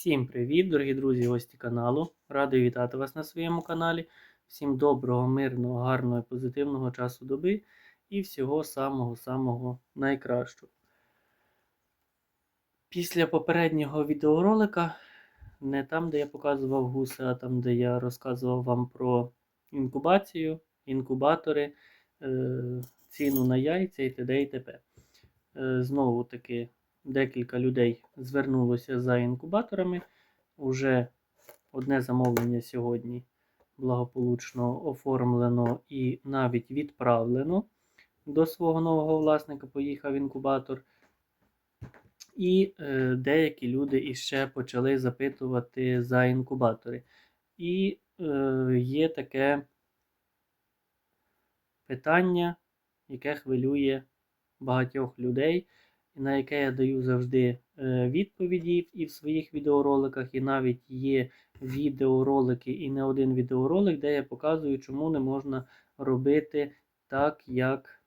Всім привіт, дорогі друзі, гості каналу. Радий вітати вас на своєму каналі. Всім доброго, мирного, гарного і позитивного часу доби і всього самого-самого найкращого. Після попереднього відеоролика, не там, де я показував гуси, а там, де я розказував вам про інкубацію, інкубатори, е, ціну на яйця і т.д. і т.п. Е, Знову таки декілька людей звернулося за інкубаторами. Уже одне замовлення сьогодні благополучно оформлено і навіть відправлено до свого нового власника. Поїхав інкубатор. І е, деякі люди іще почали запитувати за інкубатори. І е, є таке питання, яке хвилює багатьох людей на яке я даю завжди е, відповіді і в своїх відеороликах, і навіть є відеоролики, і не один відеоролик, де я показую, чому не можна робити так, як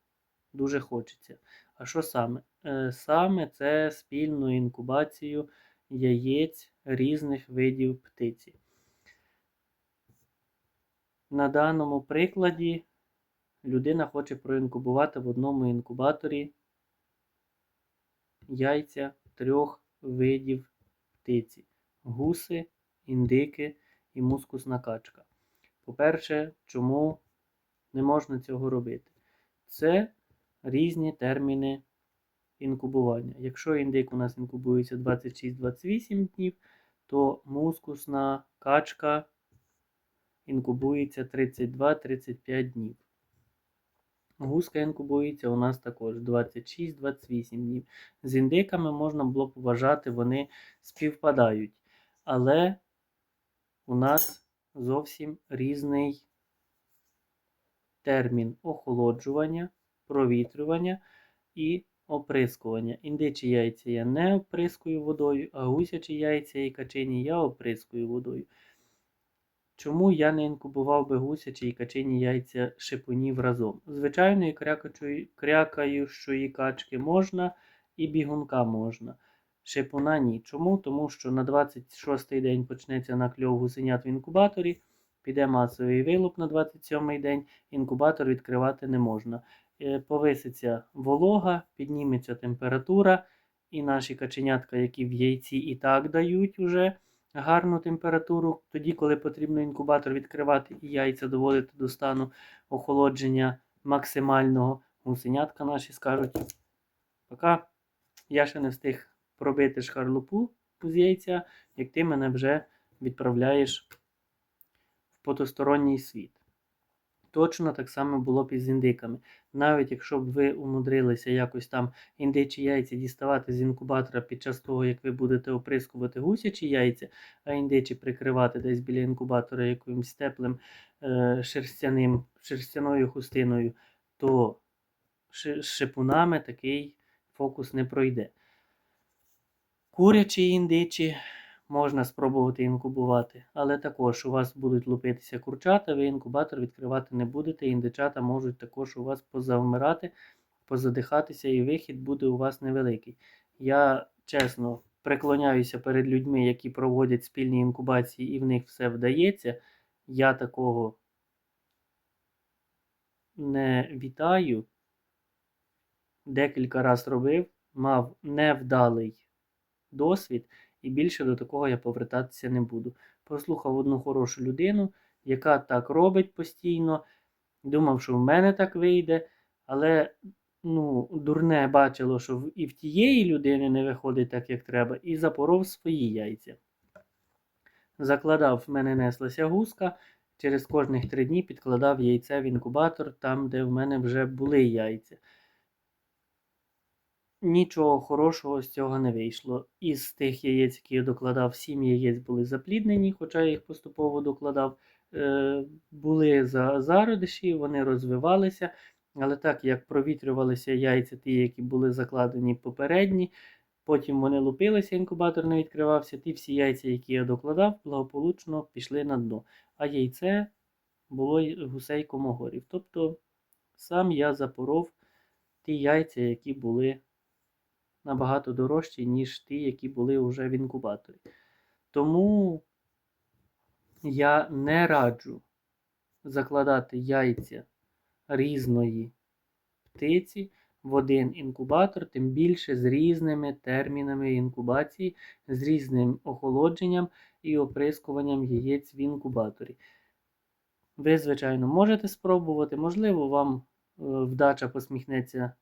дуже хочеться. А що саме? Е, саме це спільну інкубацію яєць різних видів птиці. На даному прикладі людина хоче проінкубувати в одному інкубаторі яйця трьох видів птиці: гуси, індики і мускусна качка. По-перше, чому не можна цього робити? Це різні терміни інкубування. Якщо індик у нас інкубується 26-28 днів, то мускусна качка інкубується 32-35 днів. Гуска інкубується у нас також 26-28 днів. З індиками можна було б вважати, вони співпадають. Але у нас зовсім різний термін охолоджування, провітрювання і оприскування. Індичі яйця я не оприскую водою, а гусячі яйця і качині я оприскую водою. Чому я не інкубував би гусячі і качині яйця шипунів разом? Звичайної крякаючої качки можна і бігунка можна. Шипуна ні. Чому? Тому що на 26-й день почнеться накльов гусенят в інкубаторі, піде масовий вилуп на 27-й день, інкубатор відкривати не можна. Е, повиситься волога, підніметься температура, і наші каченятка, які в яйці і так дають уже гарну температуру, тоді, коли потрібно інкубатор відкривати і яйця доводити до стану охолодження максимального. Гусенятка наші скажуть, Пока я ще не встиг пробити шкарлупу з яйця, як ти мене вже відправляєш в потусторонній світ. Точно так само було б і з індиками. Навіть якщо б ви умудрилися якось там індичі яйця діставати з інкубатора під час того, як ви будете оприскувати гусячі яйця, а індичі прикривати десь біля інкубатора якимось теплим е, шерстяним, шерстяною хустиною, то з шипунами такий фокус не пройде. Курячі індичі можна спробувати інкубувати, але також у вас будуть лупитися курчата, ви інкубатор відкривати не будете, індичата можуть також у вас позавмирати, позадихатися, і вихід буде у вас невеликий. Я чесно преклоняюся перед людьми, які проводять спільні інкубації, і в них все вдається. Я такого не вітаю. Декілька разів робив, мав невдалий досвід. І більше до такого я повертатися не буду. Послухав одну хорошу людину, яка так робить постійно. Думав, що в мене так вийде, але ну, дурне бачило, що і в тієї людини не виходить так, як треба, і запоров свої яйця. Закладав, в мене неслася гуска, через кожних три дні підкладав яйце в інкубатор, там, де в мене вже були яйця нічого хорошого з цього не вийшло. Із тих яєць, які я докладав, сім яєць були запліднені, хоча я їх поступово докладав. Е, були за зародиші, вони розвивалися. Але так як провітрювалися яйця, ті, які були закладені попередні, потім вони лупилися, інкубатор не відкривався. Ті всі яйця, які я докладав, благополучно пішли на дно. А яйце було гусей комогорів. Тобто сам я запоров ті яйця, які були набагато дорожчі, ніж ті, які були вже в інкубаторі. Тому я не раджу закладати яйця різної птиці в один інкубатор, тим більше з різними термінами інкубації, з різним охолодженням і оприскуванням яєць в інкубаторі. Ви, звичайно, можете спробувати, можливо, вам е, вдача посміхнеться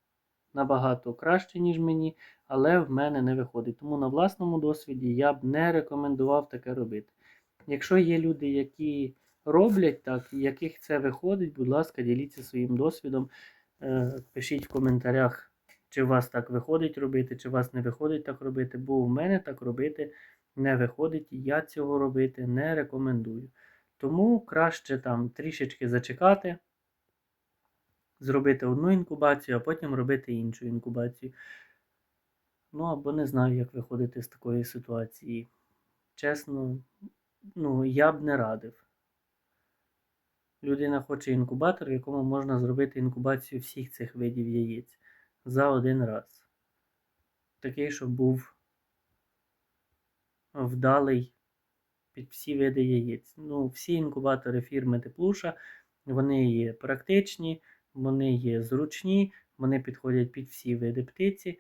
набагато краще, ніж мені, але в мене не виходить. Тому на власному досвіді я б не рекомендував таке робити. Якщо є люди, які роблять так, яких це виходить, будь ласка, діліться своїм досвідом. Е, Пишіть в коментарях, чи у вас так виходить робити, чи у вас не виходить так робити, бо в мене так робити не виходить, і я цього робити не рекомендую. Тому краще там трішечки зачекати, зробити одну інкубацію, а потім робити іншу інкубацію. Ну або не знаю, як виходити з такої ситуації. Чесно, ну, я б не радив. Людина хоче інкубатор, в якому можна зробити інкубацію всіх цих видів яєць за один раз. Такий, щоб був вдалий під всі види яєць. Ну, всі інкубатори фірми Теплуша, вони є практичні, вони є зручні, вони підходять під всі види птиці,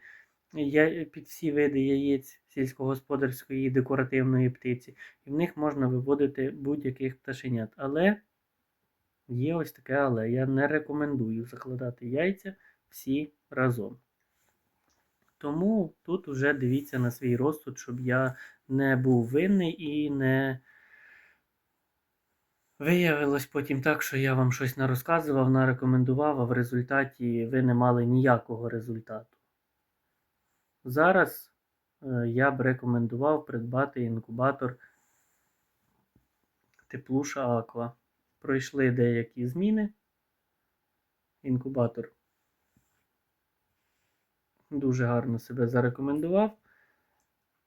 під всі види яєць сільськогосподарської декоративної птиці. І в них можна виводити будь-яких пташенят. Але є ось таке але. Я не рекомендую закладати яйця всі разом. Тому тут вже дивіться на свій розсуд, щоб я не був винний і не виявилось потім так, що я вам щось не розказував, не а в результаті ви не мали ніякого результату. Зараз е, я б рекомендував придбати інкубатор Теплуша Аква. Пройшли деякі зміни. Інкубатор дуже гарно себе зарекомендував.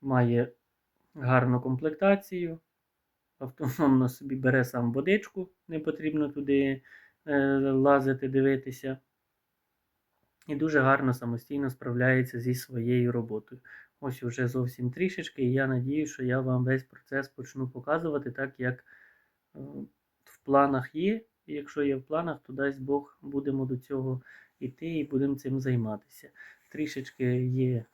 Має гарну комплектацію. Автономно собі бере сам водичку, не потрібно туди е, лазити, дивитися. І дуже гарно самостійно справляється зі своєю роботою. Ось уже зовсім трішечки, і я надію, що я вам весь процес почну показувати, так як е, в планах є. І якщо є в планах, то дасть Бог будемо до цього йти і будемо цим займатися. Трішечки є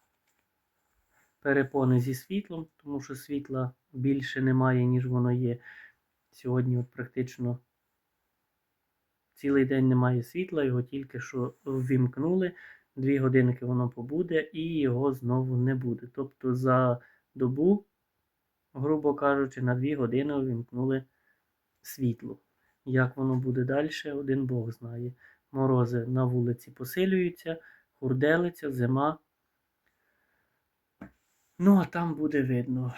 перепони зі світлом, тому що світла більше немає, ніж воно є. Сьогодні от практично цілий день немає світла, його тільки що ввімкнули. Дві годинки воно побуде і його знову не буде. Тобто за добу, грубо кажучи, на дві години увімкнули світло. Як воно буде далі, один Бог знає. Морози на вулиці посилюються, хурделиця, зима. Ну, а там буде видно.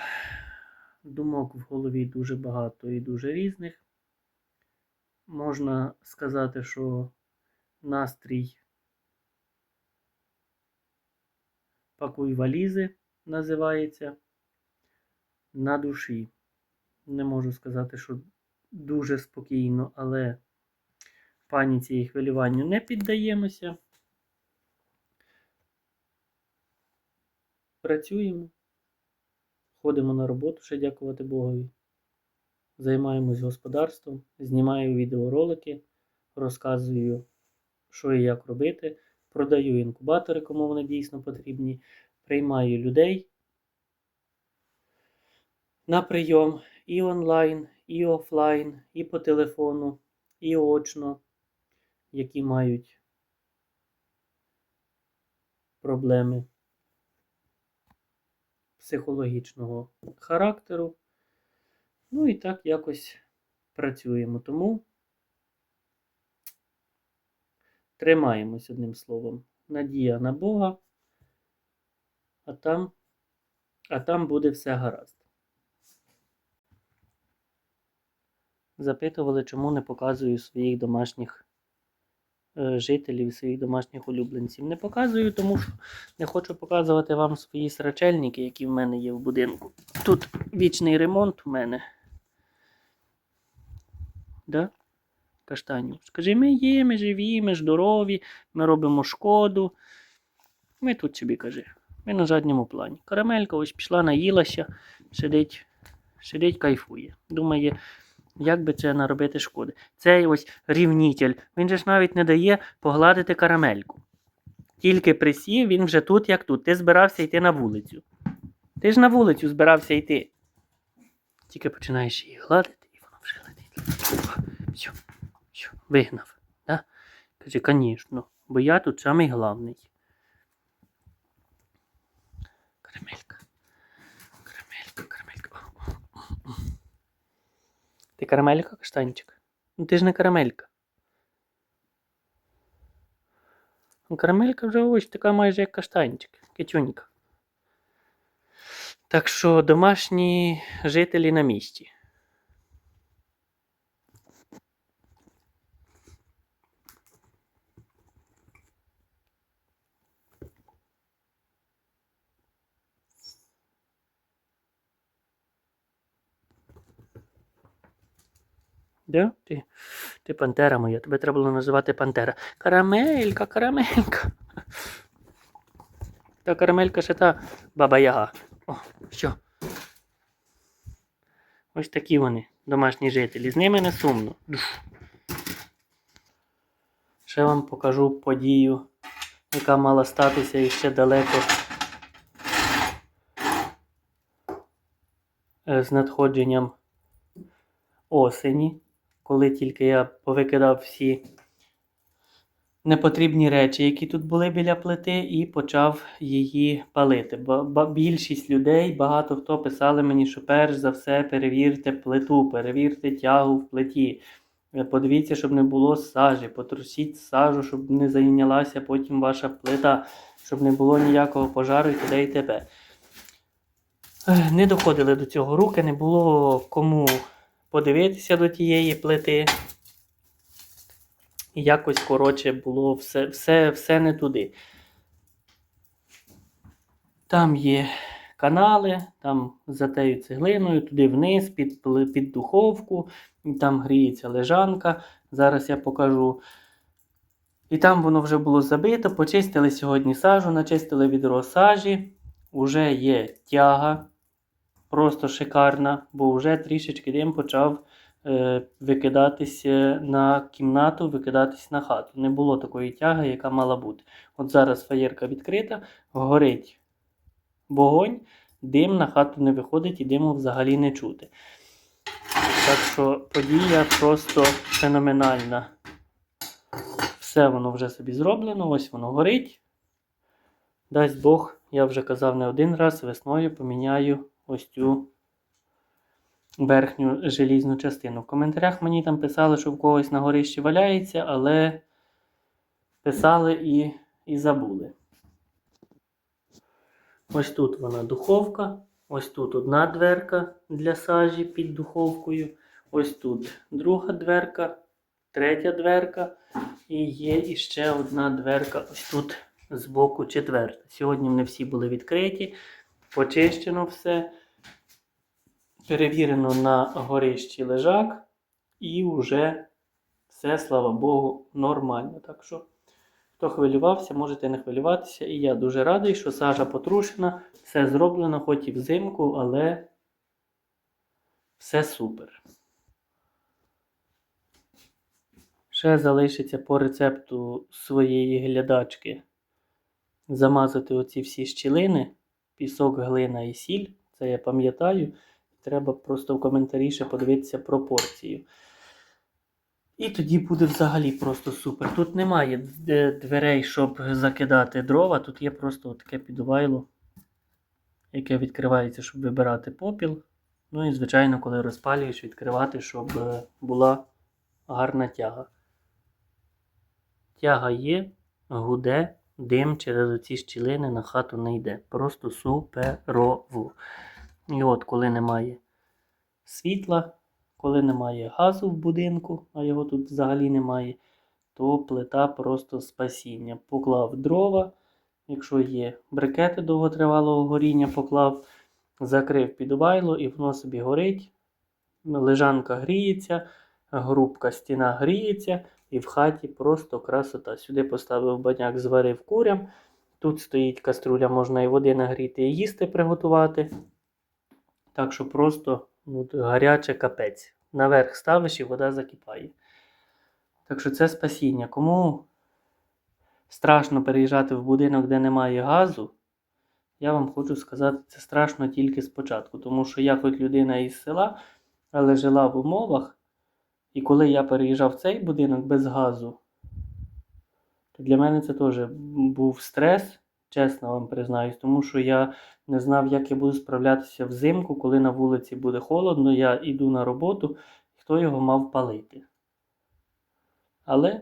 Думок в голові дуже багато і дуже різних. Можна сказати, що настрій пакуй валізи називається на душі. Не можу сказати, що дуже спокійно, але паніці і хвилюванню не піддаємося. Працюємо, ходимо на роботу, ще дякувати Богові. Займаємось господарством, знімаю відеоролики, розказую, що і як робити, продаю інкубатори, кому вони дійсно потрібні, приймаю людей на прийом і онлайн, і офлайн, і по телефону, і очно, які мають проблеми психологічного характеру. Ну і так якось працюємо. Тому тримаємось одним словом. Надія на Бога, а там, а там буде все гаразд. Запитували, чому не показую своїх домашніх жителів, своїх домашніх улюбленців. Не показую, тому що не хочу показувати вам свої срачельники, які в мене є в будинку. Тут вічний ремонт у мене. Да? Каштанів. Скажи, ми є, ми живі, ми здорові, ми робимо шкоду. Ми тут собі кажи. Ми на задньому плані. Карамелька ось пішла, наїлася, сидить Сидить, кайфує. Думає, як би це наробити шкоди. Цей ось рівнітель, він же ж навіть не дає погладити карамельку. Тільки присів, він вже тут, як тут. Ти збирався йти на вулицю. Ти ж на вулицю збирався йти. Тільки починаєш її гладити, і воно вже летить. Все, вигнав. Да? Каже, звісно, бо я тут самий главний. Карамелька, карамелька. О, о, о, о. Ти карамелька, каштанчик? Ну ти ж не карамелька. Ну, карамелька вже ось така майже як каштанчик, китюнька. Так що домашні жителі на місці. Да? Ти, ти пантера моя, тебе треба було називати пантера. Карамелька, карамелька. Та карамелька ще та баба Яга. О, що? Ось такі вони, домашні жителі. З ними не сумно. Ще вам покажу подію, яка мала статися іще далеко е, з надходженням осені, коли тільки я повикидав всі непотрібні речі, які тут були біля плити, і почав її палити. Ба- більшість людей, багато хто писали мені, що перш за все перевірте плиту, перевірте тягу в плиті. Е, Подивіться, щоб не було сажі, потрусіть сажу, щоб не зайнялася потім ваша плита, щоб не було ніякого пожару і т.д. і т.п. Не доходили до цього руки, не було кому подивитися до тієї плити. І якось, коротше, було все, все, все не туди. Там є канали, там за тею цеглиною, туди вниз, під, під духовку, там гріється лежанка. Зараз я покажу. І там воно вже було забито. Почистили сьогодні сажу, начистили відро сажі. Уже є тяга, просто шикарна, бо вже трішечки дим почав е, викидатися на кімнату, викидатися на хату. Не було такої тяги, яка мала бути. От зараз фаєрка відкрита, горить вогонь, дим на хату не виходить і диму взагалі не чути. Так що подія просто феноменальна. Все воно вже собі зроблено, ось воно горить. Дасть Бог, я вже казав не один раз, весною поміняю ось цю верхню желізну частину. В коментарях мені там писали, що в когось на горищі валяється, але писали і, і забули. Ось тут вона духовка. Ось тут одна дверка для сажі під духовкою. Ось тут друга дверка, третя дверка. І є іще одна дверка ось тут збоку четверта. Сьогодні вони всі були відкриті, почищено все. Перевірено на горищі лежак. І вже все, слава Богу, нормально. Так що, хто хвилювався, можете не хвилюватися. І я дуже радий, що сажа потрушена, все зроблено, хоч і взимку, але все супер. Ще залишиться по рецепту своєї глядачки замазати оці всі щілини, пісок, глина і сіль. Це я пам'ятаю. Треба просто в коментарі ще подивитися пропорцію. І тоді буде взагалі просто супер. Тут немає дверей, щоб закидати дрова. Тут є просто таке підвайло, яке відкривається, щоб вибирати попіл. Ну і, звичайно, коли розпалюєш, відкривати, щоб е, була гарна тяга. Тяга є, гуде, дим через оці щілини на хату не йде. Просто суперово. І от, коли немає світла, коли немає газу в будинку, а його тут взагалі немає, то плита просто спасіння. Поклав дрова, якщо є брикети довготривалого горіння, поклав, закрив підвайло і воно собі горить. Лежанка гріється, грубка стіна гріється, і в хаті просто красота. Сюди поставив баняк, зварив курям. Тут стоїть каструля, можна і води нагріти, і їсти приготувати. Так що просто ну, гаряче капець. Наверх ставиш і вода закипає. Так що це спасіння. Кому страшно переїжджати в будинок, де немає газу, я вам хочу сказати, це страшно тільки спочатку. Тому що я хоч людина із села, але жила в умовах. І коли я переїжджав в цей будинок без газу, то для мене це теж був стрес, чесно вам признаюсь, тому що я не знав, як я буду справлятися взимку, коли на вулиці буде холодно, я йду на роботу, хто його мав палити. Але,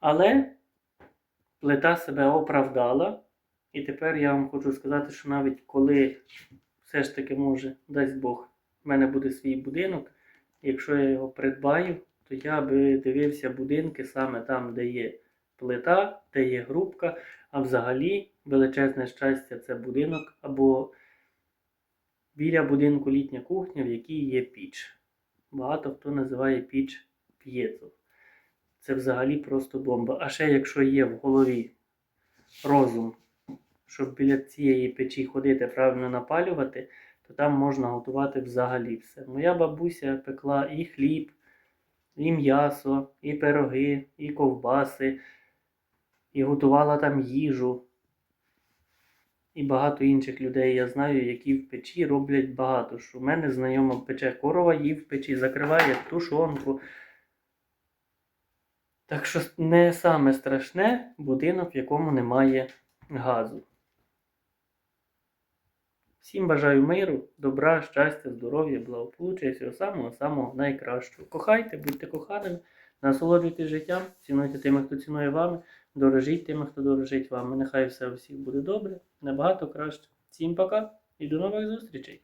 але плита себе оправдала, і тепер я вам хочу сказати, що навіть коли все ж таки може, дасть Бог, в мене буде свій будинок, якщо я його придбаю, то я би дивився будинки саме там, де є плита, де є грубка, а взагалі величезне щастя це будинок або біля будинку літня кухня, в якій є піч. Багато хто називає піч п'єцо. Це взагалі просто бомба. А ще якщо є в голові розум, щоб біля цієї печі ходити, правильно напалювати, то там можна готувати взагалі все. Моя бабуся пекла і хліб, і м'ясо, і пироги, і ковбаси, і готувала там їжу. І багато інших людей я знаю, які в печі роблять багато. В мене знайома пече корова, її в печі закриває тушонку. Так що не саме страшне будинок, в якому немає газу. Всім бажаю миру, добра, щастя, здоров'я, благополуччя і всього самого-самого найкращого. Кохайте, будьте коханими, насолоджуйтесь життям, цінуйте тими, хто цінує вами, дорожіть тими, хто дорожить вами. Нехай все у всіх буде добре, набагато краще. Всім пока і до нових зустрічей!